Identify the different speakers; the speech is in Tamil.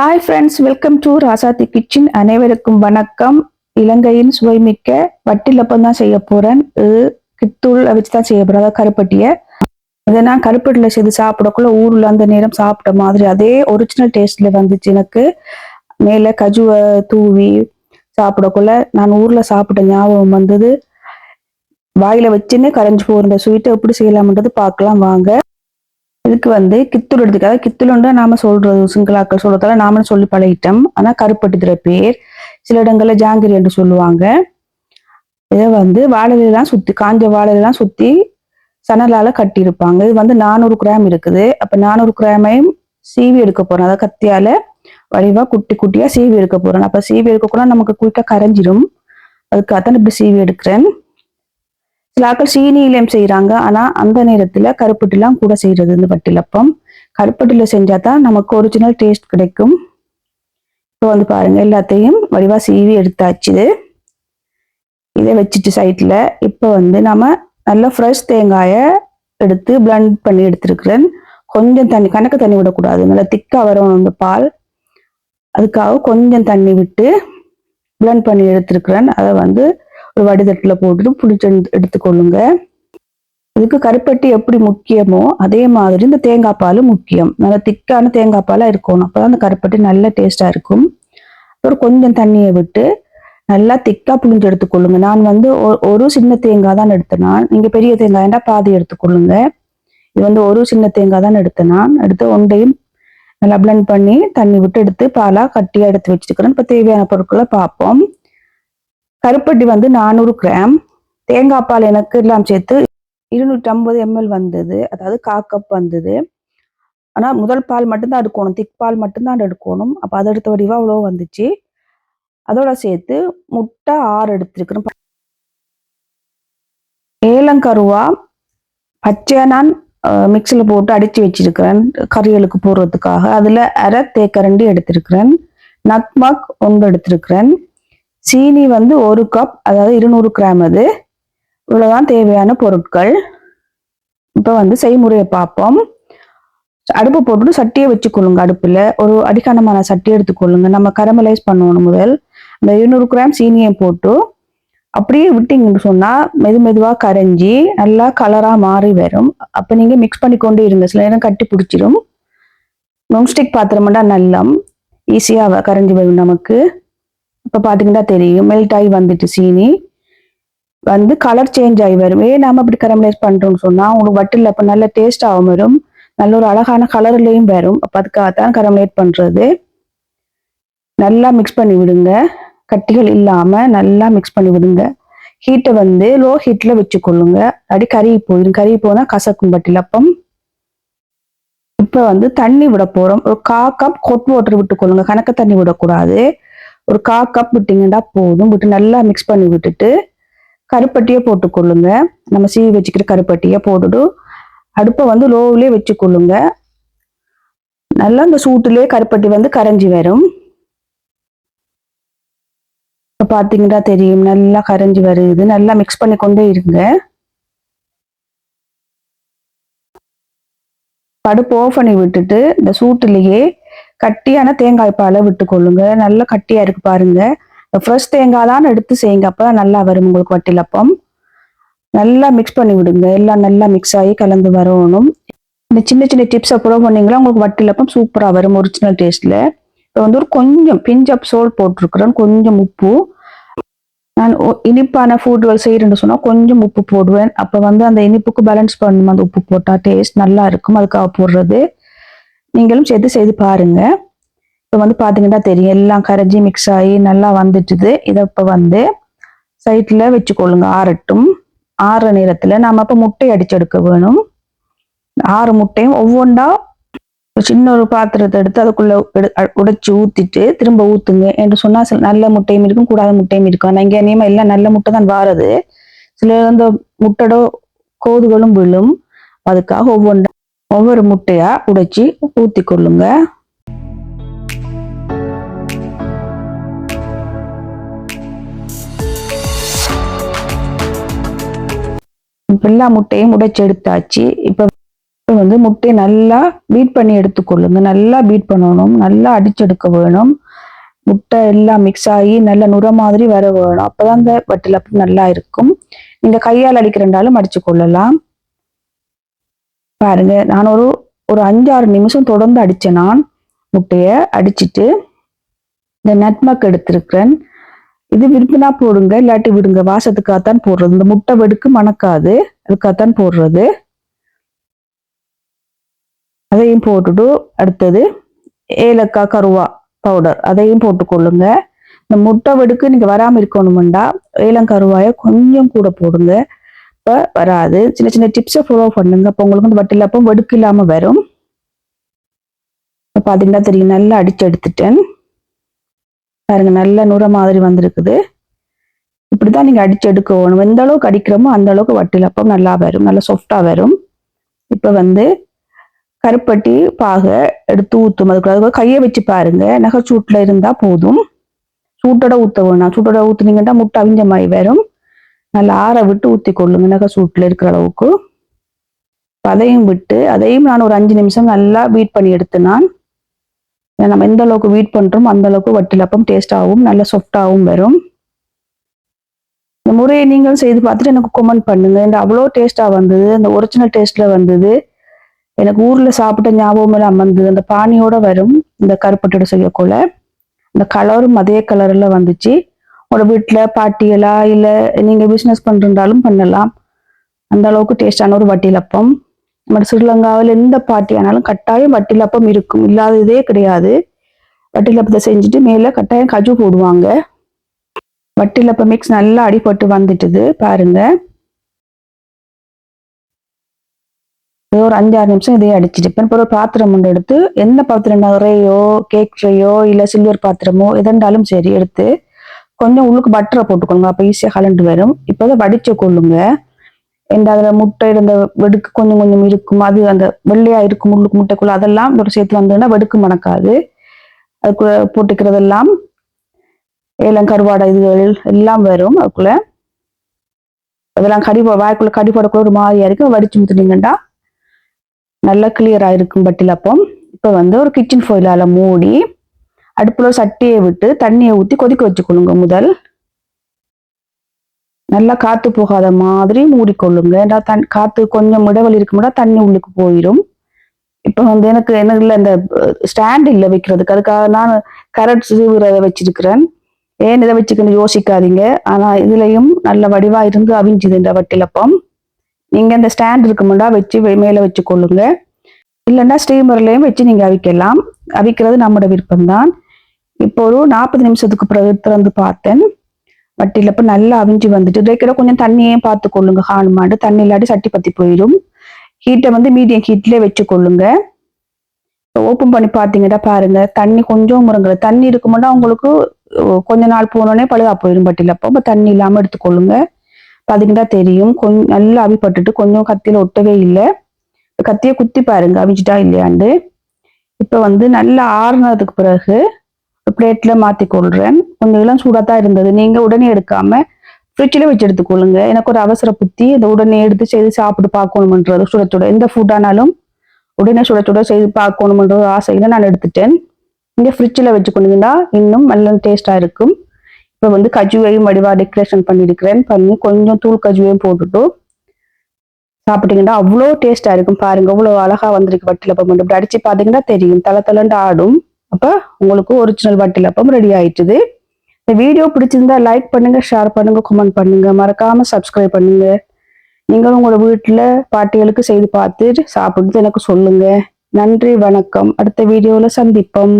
Speaker 1: Hi friends welcome to Rasathi kitchen அனைவருக்கும் வணக்கம். இலங்கையின் சுவைமிக்க வட்டிலப்பம் தான் செய்ய போறேன். கித்தூள் வச்சு தான் செய்ய போறேன். அதாவது கருப்பட்டியை. இதை நான் கருப்பட்டியில் செய்து சாப்பிடக்குள்ள ஊர்ல அந்த நேரம் சாப்பிட்ட மாதிரி அதே ஒரிஜினல் டேஸ்ட்ல வந்துச்சு எனக்கு. மேலே கஜுவை தூவி சாப்பிடக்குள்ள நான் ஊர்ல சாப்பிட்ட ஞாபகம் வந்தது. வாயில வச்சுன்னு கரைஞ்சு போகிற ஸ்வீட்டை எப்படி செய்யலாம்ன்றது பார்க்கலாம். வாங்க. இதுக்கு வந்து கித்துள் எடுத்துக்காது கித்துளுண்டா நாம சொல்றது சிங்களாக்கள் சொல்றதால நாமளும் சொல்லி பழகிட்டோம். ஆனா கருப்பட்டுதுற பேர் சில இடங்கள்ல ஜாங்கிரி என்று சொல்லுவாங்க. இதை வந்து வாழலாம் சுத்தி காஞ்ச வாழைலாம் சுத்தி சணலால கட்டியிருப்பாங்க. இது வந்து நானூறு கிராம் இருக்குது. அப்ப நானூறு கிராமையும் சீவி எடுக்க போறோம். அதாவது கத்தியால வடிவா குட்டி குட்டியா சீவி எடுக்க போறோம். அப்ப சீவி எடுக்கக்குள்ள நமக்கு குயிக்கா கரைஞ்சிரும். அதுக்காகத்தான் இப்படி சீவி எடுக்கிறேன். சில ஆக்கள் சீனியிலையும் செய்கிறாங்க ஆனால் அந்த நேரத்தில் கருப்பட்டிலாம் கூட செய்கிறது இந்த பட்டிலப்பம் கருப்பட்டில செஞ்சால் தான் நமக்கு ஒரிஜினல் டேஸ்ட் கிடைக்கும். இப்போ வந்து பாருங்கள் எல்லாத்தையும் வடிவாக சீவி எடுத்தாச்சு. இதை வச்சுட்டு சைட்டில் இப்போ வந்து நம்ம நல்ல ஃப்ரெஷ் தேங்காயை எடுத்து பிளண்ட் பண்ணி எடுத்துருக்குறேன். கொஞ்சம் தண்ணி கணக்கு தண்ணி விடக்கூடாது. நல்லா திக்காக வரும் அந்த பால். அதுக்காக கொஞ்சம் தண்ணி விட்டு பிளண்ட் பண்ணி எடுத்துருக்குறேன். அதை வந்து ஒரு வடிதட்டில் போட்டுட்டு புளிச்சு எடுத்து- எடுத்துக்கொள்ளுங்க. இதுக்கு கருப்பட்டி எப்படி முக்கியமோ அதே மாதிரி இந்த தேங்காய் பால் முக்கியம். நல்லா திக்கான தேங்காய் பாலாக இருக்கணும். அப்போ தான் அந்த கருப்பட்டி நல்ல டேஸ்ட்டாக இருக்கும். அப்புறம் கொஞ்சம் தண்ணியை விட்டு நல்லா திக்காக புளிஞ்சு எடுத்துக்கொள்ளுங்க. நான் வந்து ஒ- ஒரு சின்ன தேங்காய் தான் எடுத்தேன் நீங்கள் பெரிய தேங்காய்னா பாதி எடுத்துக்கொள்ளுங்க. இது வந்து ஒரு சின்ன தேங்காய் தான் எடுத்தேன் நான் எடுத்து ஒன்றையும் நல்லா பிளண்ட் பண்ணி தண்ணி விட்டு எடுத்து பாலாக கட்டியாக எடுத்து வச்சுருக்கிறேன். இப்போ தேவையான பொருட்களை பார்ப்போம். கருப்பட்டி வந்து நானூறு கிராம். தேங்காய் பால் எனக்கு எல்லாம் சேர்த்து இருநூற்றி ஐம்பது எம்எல் வந்தது. அதாவது கா கப் வந்தது. ஆனால் முதல் பால் மட்டும்தான் எடுக்கணும். திக் பால் மட்டும்தான் எடுக்கணும். அப்போ அதை எடுத்த வடிவாக அவ்வளோ வந்துச்சு. அதோட சேர்த்து முட்டை ஆறு எடுத்திருக்கிறேன் ஏலங்கருவா பச்சை நான் மிக்சியில் போட்டு அடித்து வச்சிருக்கிறேன். கறிகளுக்கு போடுறதுக்காக. அதில் அரை தேக்கரண்டி எடுத்திருக்கிறேன். நட்மக் ஒன்று எடுத்திருக்கிறேன். சீனி வந்து ஒரு கப் அதாவது இருநூறு கிராம் அது. இவ்வளோதான் தேவையான பொருட்கள். இப்போ வந்து செய்முறையை பார்ப்போம். அடுப்பு போட்டுட்டு சட்டியை வச்சுக்கொள்ளுங்க அடுப்பில். ஒரு அடிக்கானமான சட்டி எடுத்துக்கொள்ளுங்க. நம்ம கரமலைஸ் பண்ணணும் முதல். அந்த இருநூறு கிராம் சீனியை போட்டு அப்படியே விட்டிங்கன்னு சொன்னால் மெது மெதுவாக கரைஞ்சி நல்லா கலராக மாறி வரும். அப்போ நீங்கள் மிக்ஸ் பண்ணி கொண்டே இருங்க. சில நேரம் கட்டி பிடிச்சிரும். நோன்ஸ்டிக் பாத்திரம்டா நல்லம். ஈஸியாக கரைஞ்சி வரும் நமக்கு. இப்போ பார்த்தீங்கன்னா தெரியும். மெல்ட் ஆகி வந்துட்டு சீனி. வந்து கலர் சேஞ்ச் ஆகி வரும். ஏன் நாம இப்படி கரமலைஸ் பண்றோம்னு சொன்னா உங்களுக்கு வட்டில் அப்ப நல்ல டேஸ்ட் ஆகும் வரும். நல்ல ஒரு அழகான கலர்லயும் வரும். அப்ப அதுக்காகத்தான் கரமலேட் பண்றது. நல்லா மிக்ஸ் பண்ணி விடுங்க. கட்டிகள் இல்லாம நல்லா மிக்ஸ் பண்ணி விடுங்க. ஹீட்டை வந்து லோ ஹீட்ல வச்சுக்கொள்ளுங்க. அடி கறி போயிடும் கறி போனா கசக்கும் பட்டிலப்பம் இப்ப வந்து தண்ணி விட போறோம். ஒரு கா கப் கொட் வாட்டர் விட்டுக்கொள்ளுங்க. கணக்க தண்ணி விடக்கூடாது. ஒரு கா கப் விட்டீங்கன்னா போதும். விட்டு நல்லா மிக்ஸ் பண்ணி விட்டுட்டு கருப்பட்டியை போட்டுக்கொள்ளுங்க. நம்ம சீவி வச்சுக்கிற கருப்பட்டியை போட்டுட்டு அடுப்பை வந்து லோவிலே வச்சுக்கொள்ளுங்க. நல்லா அந்த சூட்டுலேயே கருப்பட்டி வந்து கரைஞ்சி வரும். இப்போ பார்த்தீங்கன்னா தெரியும். நல்லா கரைஞ்சி வருது. நல்லா மிக்ஸ் பண்ணி கொண்டே இருங்க. அடுப்பு ஓஃப் பண்ணி விட்டுட்டு இந்த சூட்டுலேயே கட்டியான தேங்காய் பாலை விட்டுக்கொள்ளுங்க. நல்லா கட்டியா இருக்கு பாருங்க. ஃப்ரெஷ் தேங்காய் தான் எடுத்து செய்யுங்க. அப்பதான் நல்லா வரும் உங்களுக்கு வட்டிலப்பம் நல்லா மிக்ஸ் பண்ணி விடுங்க. எல்லாம் நல்லா மிக்ஸ் ஆகி கலந்து வரணும். இந்த சின்ன சின்ன டிப்ஸை ப்ரோ பண்ணீங்களா உங்களுக்கு வட்டிலப்பம் சூப்பரா வரும் ஒரிஜினல் டேஸ்ட்ல இப்போ வந்து ஒரு கொஞ்சம் பிஞ்ச் அப் சோல் போட்டிருக்கிறேன். கொஞ்சம் உப்பு. நான் இனிப்பான ஃபுட்கள் செய்யறேன்னு சொன்னா கொஞ்சம் உப்பு போடுவேன். அப்ப வந்து அந்த இனிப்புக்கு பேலன்ஸ் பண்ணணும். அந்த உப்பு போட்டா டேஸ்ட் நல்லா இருக்கும். அதுக்காக போடுறது. நீங்களும் சேர்த்து செய்து பாருங்க. இப்போ வந்து பார்த்தீங்கன்னா தெரியும் எல்லாம் கரைஞ்சி மிக்ஸ் ஆகி நல்லா வந்துட்டுது. இதை இப்போ வந்து சைட்டில் வச்சுக்கொள்ளுங்க ஆறட்டும். ஆறுற நேரத்தில் நாம் அப்போ முட்டை அடிச்சு எடுக்க வேணும். ஆறு முட்டையும் ஒவ்வொன்றா சின்ன ஒரு பாத்திரத்தை எடுத்து அதுக்குள்ளே உடைச்சி ஊற்றிட்டு திரும்ப ஊற்றுங்க என்று சொன்னால் சில நல்ல முட்டையும் இருக்கும் கூடாத முட்டையும் இருக்கும். ஆனால் இங்கே நியமம் எல்லாம் நல்ல முட்டை தான் வாரது. சில இந்த முட்டடோ கோதுகளும் விழும். அதுக்காக ஒவ்வொன்றா ஒவ்வொரு முட்டையா உடைச்சி ஊத்தி கொள்ளுங்க எல்லா முட்டையும் உடைச்சி எடுத்தாச்சு. இப்ப வந்து முட்டையை நல்லா பீட் பண்ணி எடுத்துக்கொள்ளுங்க. நல்லா பீட் பண்ணணும். நல்லா அடிச்செடுக்க வேணும். முட்டை எல்லாம் மிக்ஸ் ஆகி நல்ல நுர மாதிரி வர வேணும். அப்பதான் இந்த வட்டிலப்பம் நல்லா இருக்கும். நீங்க கையால் அடிக்கிறண்டாலும் அடிச்சு கொள்ளலாம் பாருங்க நான் ஒரு ஒரு அஞ்சாறு நிமிஷம் தொடர்ந்து அடித்தேன் நான். முட்டையை அடிச்சிட்டு இந்த நட்மக் எடுத்திருக்கிறேன். இது விரும்பினா போடுங்க இல்லாட்டி விடுங்க. வாசத்துக்காகத்தான் போடுறது. இந்த முட்டை வெடுக்கு மணக்காது. அதுக்காகத்தான் போடுறது. அதையும் போட்டுட்டு அடுத்தது ஏலக்காய் கருவா பவுடர் அதையும் போட்டுக்கொள்ளுங்க இந்த முட்டை வெடுக்கு நீங்கள் வராமல் இருக்கணுமெண்டா ஏலங்கருவாயை கொஞ்சம் கூட போடுங்க. அப்போ வராது. சின்ன சின்ன டிப்ஸை ஃபாலோ பண்ணுங்க. அப்போ உங்களுக்கு வந்து வட்டிலப்பம் வெடுக்கு இல்லாமல் வரும். இப்போ பார்த்தீங்கன்னா தெரியும் நல்லா அடிச்சு எடுத்துட்டேன். பாருங்க நல்ல நுர மாதிரி வந்திருக்குது. இப்படி தான் நீங்க அடிச்சு எடுக்கணும். எந்த அளவுக்கு அடிக்கிறோமோ அந்த அளவுக்கு வட்டிலப்பம் நல்லா வரும். நல்லா சாஃப்டாக வரும். இப்போ வந்து கருப்பட்டி பாகை எடுத்து ஊற்றும் அதுக்குள்ள கையை வச்சு பாருங்க. நகை சூட்டில் இருந்தால் போதும். சூட்டோட ஊற்ற வேணாம். சூட்டோட ஊற்றுனீங்கன்னா முட்டை அவிஞ்ச மாதிரி வரும். நல்லா ஆற விட்டு ஊற்றி கொள்ளுங்க நகை சூட்டில் இருக்கிற அளவுக்கு. அதையும் விட்டு அதையும் நான் ஒரு அஞ்சு நிமிஷம் நல்லா பீட் பண்ணி எடுத்து நான் நம்ம எந்த அளவுக்கு வீட் பண்ணுறோம் அந்த அளவுக்கு வட்டிலப்பம் டேஸ்டாகவும் நல்ல சாஃப்டாகவும் வரும். இந்த முறையை நீங்களும் செய்து பார்த்துட்டு எனக்கு கமெண்ட் பண்ணுங்க. இந்த அவ்வளோ டேஸ்ட்டாக வந்தது இந்த ஒரிஜினல் டேஸ்ட்ல வந்தது. எனக்கு ஊரில் சாப்பிட்ட ஞாபகம் எல்லாம் வந்தது. அந்த பானியோட வரும் இந்த கருப்பட்டோட செய்யக்குள்ள. இந்த கலரும் அதே கலரில் வந்துச்சு. உங்களோட வீட்டில் பாட்டியலா இல்லை நீங்கள் பிஸ்னஸ் பண்ணுறாலும் பண்ணலாம். அந்த அளவுக்கு டேஸ்டான ஒரு வட்டிலப்பம். நம்ம ஸ்ரீலங்காவில் எந்த பாட்டி ஆனாலும் கட்டாயம் வட்டிலப்பம் இருக்கும். இல்லாததே கிடையாது. வட்டிலப்பத்தை செஞ்சுட்டு மேலே கட்டாயம் கஜு போடுவாங்க. வட்டிலப்ப மிக்ஸ் நல்லா அடிபட்டு வந்துட்டுது பாருங்க. ஒரு அஞ்சாறு நிமிஷம் இதையே அடிச்சிட்டு இப்போ ஒரு பாத்திரம் ஒன்று எடுத்து எந்த பாத்திரம் நிறையோ கேக் ட்ரையோ இல்லை சில்வர் பாத்திரமோ எதெண்டாலும் சரி எடுத்து கொஞ்சம் உள்ளுக்கு பட்டரை போட்டுக்கோங்க. அப்போ ஈஸியாக கலண்டு வரும். இப்போ வடிச்சு கொள்ளுங்க. இந்த அதில் முட்டை இருந்த வெடுக்கு கொஞ்சம் கொஞ்சம் இருக்கும். அது அந்த வெள்ளையாக இருக்கும் உள்ளுக்கு முட்டைக்குள்ள. அதெல்லாம் ஒரு சேர்த்து வந்ததுன்னா வெடுக்கு மணக்காது. அதுக்குள்ள போட்டுக்கிறதெல்லாம் ஏலம் கருவாடை இதுகள் எல்லாம் வரும் அதுக்குள்ள. அதெல்லாம் கடி வாய்க்குள்ள கடி போடக்குள்ள ஒரு மாதிரியா இருக்கும் வடிச்சு முத்துனீங்கன்னா நல்லா கிளியரா இருக்கும் பட்டியில் அப்போ இப்போ வந்து ஒரு கிச்சன் ஃபோயிலால மூடி அடுப்பில் சட்டியை விட்டு தண்ணியை ஊற்றி கொதிக்க வச்சுக்கொள்ளுங்க முதல். நல்லா காற்று போகாத மாதிரி மூடிக்கொள்ளுங்க. ஏன்னா தன் காற்று கொஞ்சம் இடவெளி இருக்கும்போது தண்ணி உள்ளுக்கு போயிடும் இப்போ வந்து எனக்கு என்ன இல்லை இந்த ஸ்டாண்ட் இல்லை வைக்கிறதுக்கு. அதுக்காக நான் கரட் சீவுறத வச்சிருக்கிறேன். ஏன் இதை வச்சுக்கணும் யோசிக்காதீங்க. ஆனால் இதுலேயும் நல்ல வடிவாக இருந்து அவிஞ்சுது இந்த வட்டிலப்பம். நீங்கள் இந்த ஸ்டாண்ட் இருக்குமுண்டா வச்சு மேலே வச்சு கொள்ளுங்க இல்லைன்னா ஸ்டீமர்லேயும் வச்சு நீங்கள் அவிக்கலாம். அவிக்கிறது நம்மளோட விருப்பம்தான். இப்போ ஒரு நாற்பது நிமிஷத்துக்கு பிறகு திறந்து பார்த்தேன். வட்டியில் இப்போ நல்லா அவிஞ்சு வந்துட்டு இடைக்கிற கொஞ்சம் தண்ணியே பார்த்து கொள்ளுங்க ஹானுமாண்டு தண்ணி இல்லாட்டி சட்டி பத்தி போயிடும். ஹீட்டை வந்து மீடியம் ஹீட்லேயே வச்சு கொள்ளுங்க ஓப்பன் பண்ணி பார்த்தீங்கன்னா பாருங்க தண்ணி கொஞ்சம் முருங்கல. தண்ணி இருக்கும்போது உங்களுக்கு கொஞ்ச நாள் போனோடனே பழுதா போயிடும். பட்டியில் அப்போ தண்ணி இல்லாமல் எடுத்துக்கொள்ளுங்க. பார்த்தீங்கன்னா தெரியும். கொஞ்சம் நல்லா அவிப்பட்டுட்டு கொஞ்சம் கத்தியில் ஒட்டவே இல்லை. கத்தியை குத்தி பாருங்க அவிஞ்சிட்டா இல்லையாண்டு இப்போ வந்து நல்லா ஆறுனதுக்கு பிறகு பிளேட்டில் மாற்றி கொள்கிறேன் கொஞ்சம் இளம் சூடாக தான் இருந்தது. நீங்கள் உடனே எடுக்காமல் ஃப்ரிட்ஜில் வச்சு எடுத்துக்கொள்ளுங்க எனக்கு ஒரு அவசர புத்தி. இந்த உடனே எடுத்து செய்து சாப்பிட்டு பார்க்கணுமன்றது சுட சுட எந்த ஃபுட்டானாலும் உடனே சுட சுட செய்து பார்க்கணுமன்ற ஆசையில் நான் எடுத்துட்டேன். இங்கே ஃப்ரிட்ஜில் வச்சு வச்சுக்கொண்டீங்கன்னா இன்னும் நல்ல டேஸ்ட்டாக இருக்கும். இப்போ வந்து கஜுவையும் வடிவாக டெக்கரேஷன் பண்ணியிருக்கிறேன். பண்ணி கொஞ்சம் தூள் கஜுவையும் போட்டுட்டு சாப்பிட்டீங்கன்னா அவ்வளோ டேஸ்ட்டாக இருக்கும். பாருங்க அவ்வளோ அழகாக வந்திருக்கு இப்போ மட்டும் இப்படி பார்த்தீங்கன்னா தெரியும். தலை தலைண்டு ஆடும். அப்போ உங்களுக்கு ஒரிஜினல் வட்டிலப்பம் ரெடி ஆயிட்டுது. இந்த வீடியோ பிடிச்சிருந்தா லைக் பண்ணுங்க ஷேர் பண்ணுங்க கமெண்ட் பண்ணுங்க. மறக்காம சப்ஸ்கிரைப் பண்ணுங்க. நீங்களும் உங்களோட வீட்டில் பாட்டிகளுக்கு செய்து பார்த்து சாப்பிட்டு எனக்கு சொல்லுங்க. நன்றி வணக்கம். அடுத்த வீடியோவில் சந்திப்போம்.